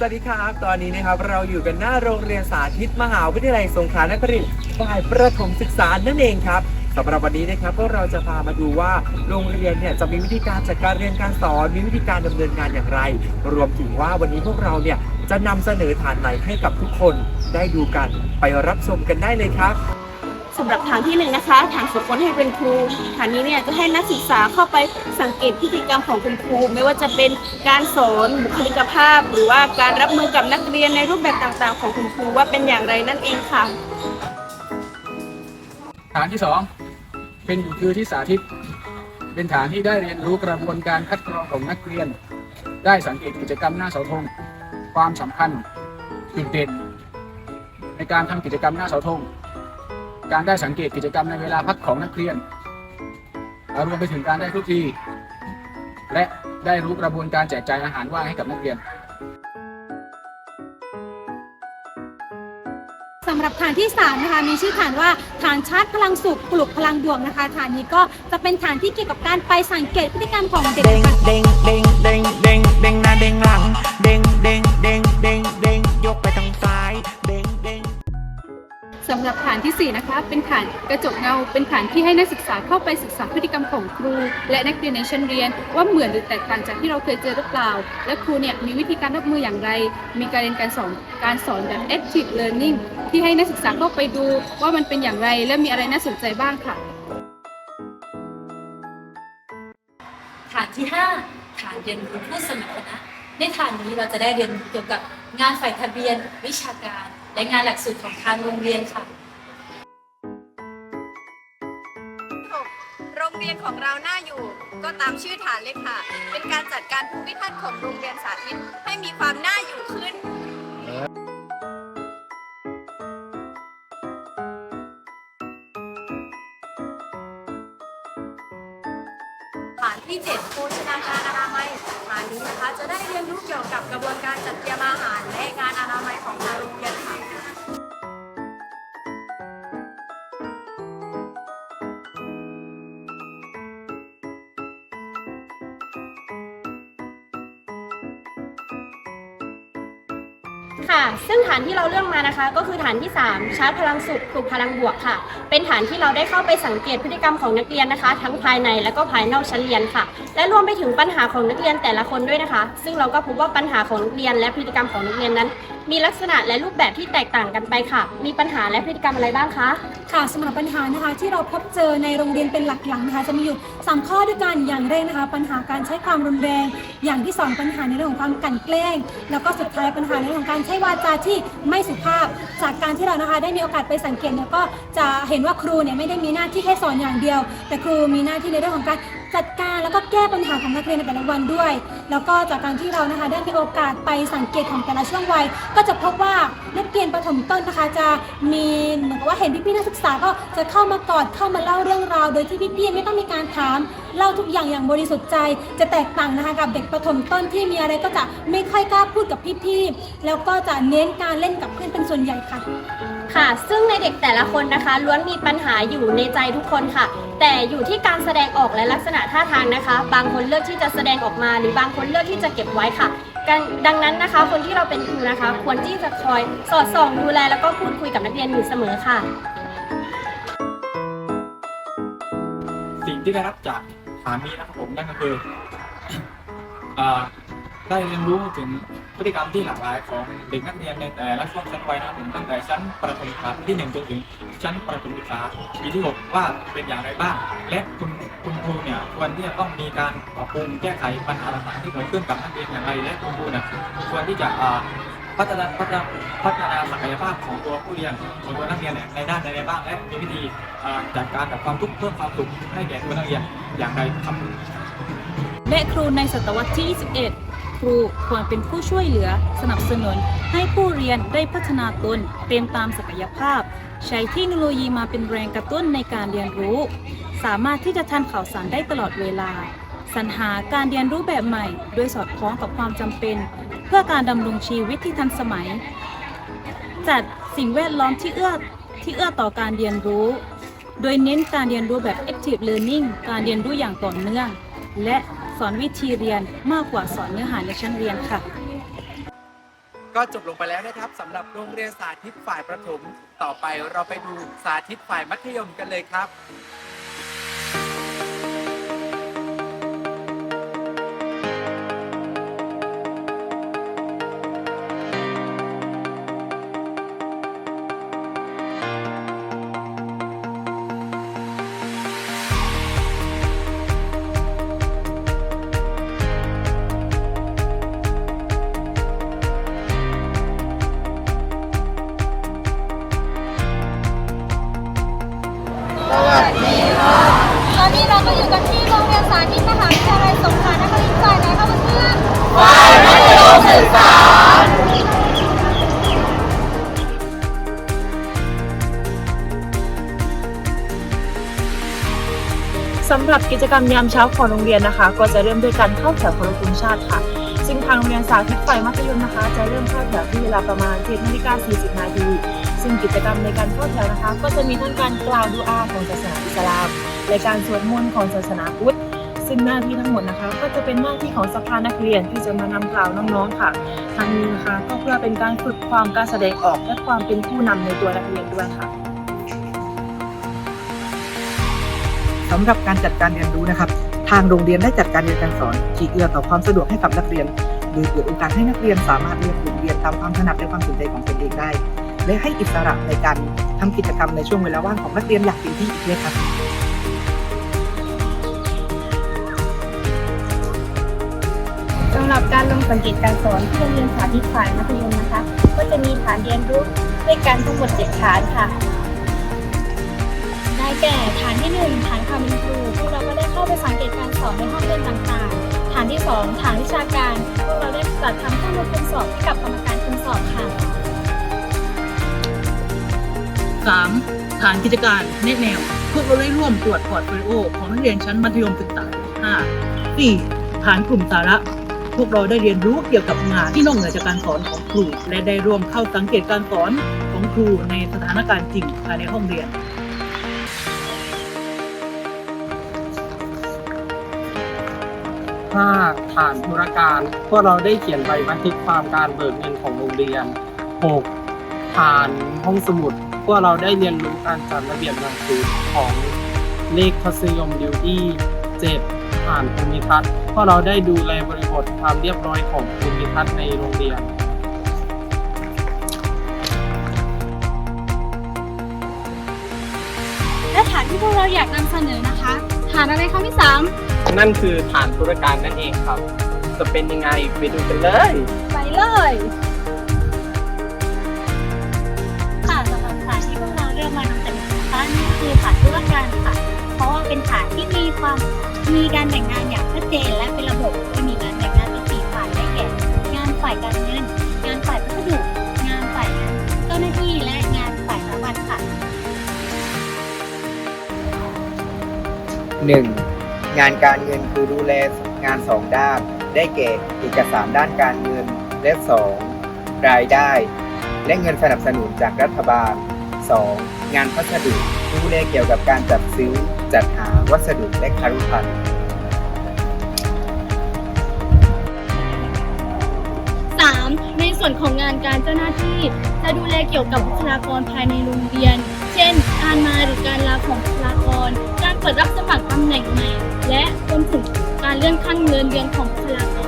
สวัสดีครับ ตอนนี้นะครับเราอยู่กันหน้าโรงเรียนสาธิตมหาวิทยาลัยสงขลานครินทร์ฝ่ายประถมศึกษานั่นเองครับสำหรับวันนี้นะครับพวกเราจะพามาดูว่าโรงเรียนเนี่ยจะมีวิธีการจัดการเรียนการสอนมีวิธีการดำเนินงานอย่างไร รวมถึงว่าวันนี้พวกเราเนี่ยจะนำเสนอฐานไหนให้กับทุกคนได้ดูกันไปรับชมกันได้เลยครับ สำหรับฐานที่หนึ่งนะคะฐานฝึกฝนให้เป็นครูฐานนี้เนี่ยจะให้นักศึกษาเข้าไปสังเกตพฤติกรรมของคุณครู ไม่ว่าจะเป็นการสอนบุคลิกภาพ หรือว่าการรับมือกับนักเรียนในรูปแบบต่างๆ ของคุณครูว่าเป็นอย่างไรนั่นเองค่ะ ฐานที่สองเป็นคือที่สาธิต เป็นฐานที่ได้เรียนรู้กระบวนการคัดกรองของนักเรียน ได้สังเกตกิจกรรมหน้าเสาธงความสำคัญจุดเด่น ในการทำกิจกรรมหน้าเสาธง การได้สังเกตกิจกรรมในเวลาพักของนักเรียนรวมไปถึงการได้ทุกที และได้รู้กระบวนการแจกจ่ายอาหารว่างให้กับนักเรียนสำหรับฐานที่3นะคะมีชื่อฐานว่าฐานชาร์จพลังสุขปลุกพลังบวกนะคะฐานนี้ก็จะเป็นฐานที่เกี่ยวกับการไปสังเกตพฤติกรรมของเด็กเด้งค่ะเด้งเด้งเด้งเด้งเด้งหน้าเด้งหลังเด้งเด้งเด้งเด้งเด้งยกไปทาง สำหรับฐานทีสี่ 4 นะคะ เป็นฐานกระจกเงา เป็นฐานที่ให้นักศึกษาเข้าไปศึกษาพฤติกรรมของครู และนักเรียนในชั้นเรียน ว่าเหมือนหรือแตกต่างจากที่เราเคยเจอหรือเปล่า และครูเนี่ยมีวิธีการรับมืออย่างไร มีการเรียนการสอนการสอนแบบ active learning ที่ให้นักศึกษาเข้าไปดูว่ามันเป็นอย่างไร และมีอะไรน่าสนใจบ้างค่ะ ฐานที่ 5 ฐานเรียนรู้ผู้สมัครคณะในฐานนี้เราจะได้เรียนเกี่ยวกับงานฝ่ายทะเบียน วิชาการ และงานหลักสูตรของทางโรงเรียนค่ะ โรงเรียนของเราน่าอยู่ ก็ตามชื่อฐานเลยค่ะ เป็นการจัดการภูมิทัศน์ของโรงเรียนสาธิตให้มีความน่าอยู่ขึ้น ฐานที่ 7 โภชนาการอนามัยฐานนี้นะคะ จะได้เรียนรู้เกี่ยวกับกระบวนการจัดเตรียมอาหารและงานอนามัยของทางโรงเรียนค่ะ ค่ะ ซึ่งฐานที่เราเลือกมานะคะ ก็คือฐานที่ 3 ชาร์จพลังสุขปลุกพลังบวกค่ะ เป็นฐานที่เราได้เข้าไปสังเกตพฤติกรรมของนักเรียนนะคะ ทั้งภายในและก็ภายนอกชั้นเรียนค่ะ และรวมไปถึงปัญหาของนักเรียนแต่ละคนด้วยนะคะ ซึ่งเราก็พบว่าปัญหาของนักเรียนและพฤติกรรมของนักเรียนนั้น มีลักษณะและรูปแบบที่แตกต่างกันไปค่ะ มีปัญหาและพฤติกรรมอะไรบ้างคะ ค่ะสำหรับปัญหานะคะที่เราพบเจอในโรงเรียนเป็นหลักๆนะคะจะมีอยู่ 3 ข้อด้วยกันอย่างแรกนะคะ ปัญหาการใช้ความรุนแรง อย่างที่ 2 ปัญหาในเรื่องของความกั่นแกล้ง แล้วก็สุดท้ายปัญหาในเรื่องของการใช้วาจาที่ไม่สุภาพ จากการที่เรานะคะได้มีโอกาสไปสังเกตเนี่ยก็จะเห็นว่าครูเนี่ยไม่ได้มีหน้าที่แค่สอนอย่างเดียว แต่ครูมีหน้าที่ในเรื่องของการจัดการแล้วก็แก้ปัญหาของนักเรียนในแต่ละวันด้วย แล้วก็จากการที่เรานะคะได้มีโอกาสไปสังเกตของแต่ละช่วงวัย ก็จะพบว่านักเรียนประถมต้นนะคะจะมีเหมือนกับว่าเห็นพี่ๆนักศึกษาก็จะเข้ามากอดเข้ามาเล่าเรื่องราว โดยที่พี่ๆไม่ต้องมีการถามเล่าทุกอย่างอย่างบริสุทธิ์ใจ จะแตกต่างนะคะกับเด็กประถมต้นที่มีอะไรก็จะไม่ค่อยกล้าพูดกับพี่ๆแล้วก็จะเน้นการเล่นกับเพื่อนเป็นส่วนใหญ่ค่ะ ค่ะ ซึ่งในเด็กแต่ละคนนะคะล้วนมีปัญหาอยู่ในใจทุกคนค่ะแต่อยู่ที่การแสดงออกและลักษณะท่าทางนะคะ บางคนเลือกที่จะแสดงออกมา หรือบางคนเลือกที่จะเก็บไว้ค่ะดังดังนั้นนะคะ คนที่เราเป็นครูนะคะ ควรที่จะคอยสอดส่องดูแลแล้วก็พูดคุยกับนักเรียนอยู่เสมอค่ะ สิ่งที่ได้รับจากฐานนี้นะครับผมนั่นก็คืออ่าได้เรียนรู้ถึงพฤติกรรมที่หลากหลายของเด็กนักเรียนในแต่ละช่วงชั้นวัยนะครับผมตั้งแต่ชั้นประถมศึกษาที่หนึ่งจนถึง ชั้นประถมศึกษาปีที่หกว่าเป็นอย่างไรบ้าง และคุณคุณครูเนี่ยควรที่จะต้องมีการปรับปรุงแก้ไขปัญหาต่างๆที่เกิดขึ้นกับนักเรียนอย่างไร และคุณครูเนี่ยควรที่จะพัฒนาพัฒนาพัฒนาศักยภาพของตัวผู้เรียนของตัวนักเรียนเนี่ยในด้านใดบ้างและมีวิธีจัดการกับความทุกข์เพิ่มความสุขให้แก่ตัวนักเรียนอย่างไรครับและครูในศตวรรษที่ 21 ครูควรเป็นผู้ช่วยเหลือสนับสนุนให้ผู้เรียนได้พัฒนาตนเต็มตามศักยภาพ ใช้เทคโนโลยีมาเป็นแรงกระตุ้นในการเรียนรู้ สามารถที่จะทันข่าวสารได้ตลอดเวลา สรรหาการเรียนรู้แบบใหม่ โดยสอดคล้องกับความจำเป็น เพื่อการดำรงชีวิตที่ทันสมัย จัดสิ่งแวดล้อมที่เอื้อที่เอื้อต่อการเรียนรู้ โดยเน้นการเรียนรู้แบบ active learning การเรียนรู้อย่างต่อเนื่อง และสอนวิธีเรียนมากกว่าสอนเนื้อหาในชั้นเรียนค่ะ ก็จบลงไปแล้วนะครับสำหรับโรงเรียนสาธิตฝ่ายประถม ต่อไปเราไปดูสาธิตฝ่ายมัธยมกันเลยครับ ศึกษาสำหรับกิจกรรมยามเช้าของโรงเรียนนะคะ ก็จะเริ่มด้วยการเข้าแถวเคารพธงชาติค่ะ ซึ่งทางโรงเรียนสาธิตฝ่ายมัธยมนะคะ จะเริ่มเข้าแถวที่เวลาประมาณ7นาฬิกา40 นาที ซึ่งกิจกรรมในการเข้าแถวนะคะ ก็จะมีทั้งการกล่าวดูอาของศาสนาอิสลามและการสวดมนต์ของศาสนาพุทธ ซึ่งหน้าที่ทั้งหมดนะคะ ก็จะเป็นหน้าที่ของสภานักเรียนที่จะมานำกล่าวน้องๆค่ะทางนี้นะคะก็เพื่อเป็นการฝึกความกล้ารแสดงออกและความเป็นผู้นำในตัวนักเรียนด้วยค่ะสำหรับการจัดการเรียนรู้นะครับ ทางโรงเรียนได้จัดการเรียนการสอนที่เอื้อต่อความสะดวกให้กับนักเรียน โดยเปิดโอกาสให้นักเรียนสามารถเลือกกลุ่มเรียนตามความถนัดและความสนใจของตนเองได้ และให้อิสระในการทำกิจกรรมในช่วงเวลาว่างของนักเรียนอยางเต็มที่อีกด้วยครับำหรับการลงสังเกตการสอนที่โรงเรียนสาธิตฝ่ายมัธยมนะคะ ก็จะมีฐานเรียนรู้ด้วยกันทั้งหมด7ฐานค่ะได้แก่ฐานที่1ฐานความเป็นครูพวกเราก็ได้เข้าไปสังเกตการสอนในห้องเรียนต่างๆ ฐานที่ 2 ฐานวิชาการพวกเราได้จัดทำข้อมูลคุมสอบให้กับกรรมการคุมสอบค่ะ 3. ฐานกิจการแนะแนว พวกเราได้ร่วมตรวจพอร์ตโฟลิโอของนักเรียนชั้นมัธยมศึกษา 5. 4. ฐานกลุ่มสาระ พวกเราได้เรียนรู้เกี่ยวกับงานที่นอกเหนือจากการสอนของครู และได้ร่วมเข้าสังเกตการสอนของครูในสถานการณ์จริงภายในห้องเรียน 5. ฐานธุรการ พวกเราได้เขียนใบบันทึกความการเบิกเงินของโรงเรียน 6. ฐานห้องสมุด พวกเราได้เรียนรู้การจัดระเบียบหนังสือของเลขทศนิยมดิวตี้ 7. ฐานภูมิทัศน์พวกเราได้ดูแลบริบทความเรียบร้อยของภูมิทัศน์ในโรงเรียนและฐานที่พวกเราอยากนำเสนอนะคะฐานอะไรคะพี่สามนั่นคือฐานธุรการนั่นเองครับ จะเป็นยังไงไปดูกันเลย ไปเลยค่ะสำหรับฐานที่พวกเราเลือกมานำเสนอนะคะนี่ก็คือฐานธุรการค่ะ เพราะว่าเป็นฐานที่มีความมีการแบ่งงานอย่างชัดเจนและเป็นระบบโดยมีการแบ่งงานเป็นสี่ฝ่ายได้แก่ งานฝ่ายการเงิน งานฝ่ายพัสดุงานฝ่ายเจ้าหน้าที่และงานฝ่ายสถาบันค่ะ 1. งานการเงินคือดูแลงานสองด้าน ได้แก่เอกสารด้านการเงิน และ 2. รายได้ และเงินสนับสนุนจากรัฐบาล 2. งานพัสดุดูแลเกี่ยวกับการจัดซื้อ จัดหาวัสดุและคารุภัณฑ์ 3. ในส่วนของงานการเจ้าหน้าที่ จะดูแลเกี่ยวกับบุคลากรภายในโรงเรียน เช่น การมาหรือการลาของบุคลากร การเปิดรับสมัครตำแหน่งใหม่ และรวมถึงการเลื่อนขั้นเงินเดือนของบุคลากร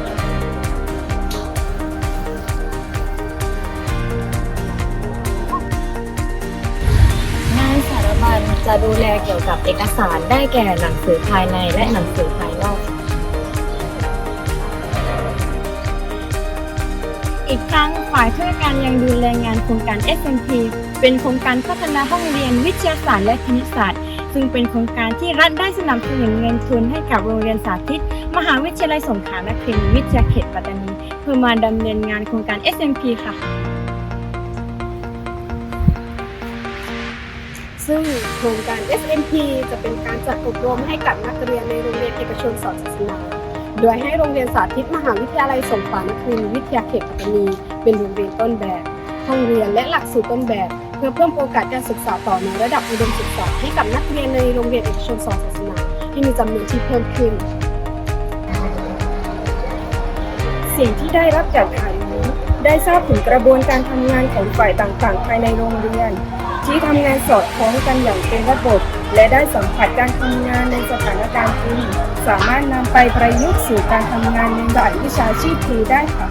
จะดูแลเกี่ยวกับเอกสารได้แก่หนังสือภายในและหนังสือภายนอก อีกทั้งฝ่ายธุรการยังดูแลงานโครงการ SMP เป็นโครงการพัฒนาห้องเรียนวิทยาศาสตร์และคณิตศาสตร์ ซึ่งเป็นโครงการที่รัฐได้สนับสนุนเงินทุนให้กับโรงเรียนสาธิต มหาวิทยาลัยสงขลานครินทร์วิทยาเขตปัตตานี เพื่อมาดำเนินงานโครงการ SMP ค่ะ ซึ่งโครงการ SMP จะเป็นการจัดอบรมให้กับนักเรียนในโรงเรียนเอกชนสอนศาสนา โดยให้โรงเรียนสาธิตมหาวิทยาลัยสงขลานครินทร์วิทยาเขตปัตตานีเป็นโรงเรียนต้นแบบห้องเรียนและหลักสูตรต้นแบบ เพื่อเพิ่มโอกาสการศึกษาต่อในระดับอุดมศึกษาให้กับนักเรียนในโรงเรียนเอกชนสอนศาสนา ที่มีจำนวนที่เพิ่มขึ้น สิ่งที่ได้รับจากฐานนี้ได้ได้ทราบถึงกระบวนการทำงานของฝ่ายต่างๆ ภายในโรงเรียน ที่ทำงานสอดคล้องกันอย่างเป็นระบบ และได้สัมผัสการทำงานในสถานการณ์จริงสามารถนำไปประยุกต์สู่การทำงานในสานวิชาชีพครูได้ค่ะ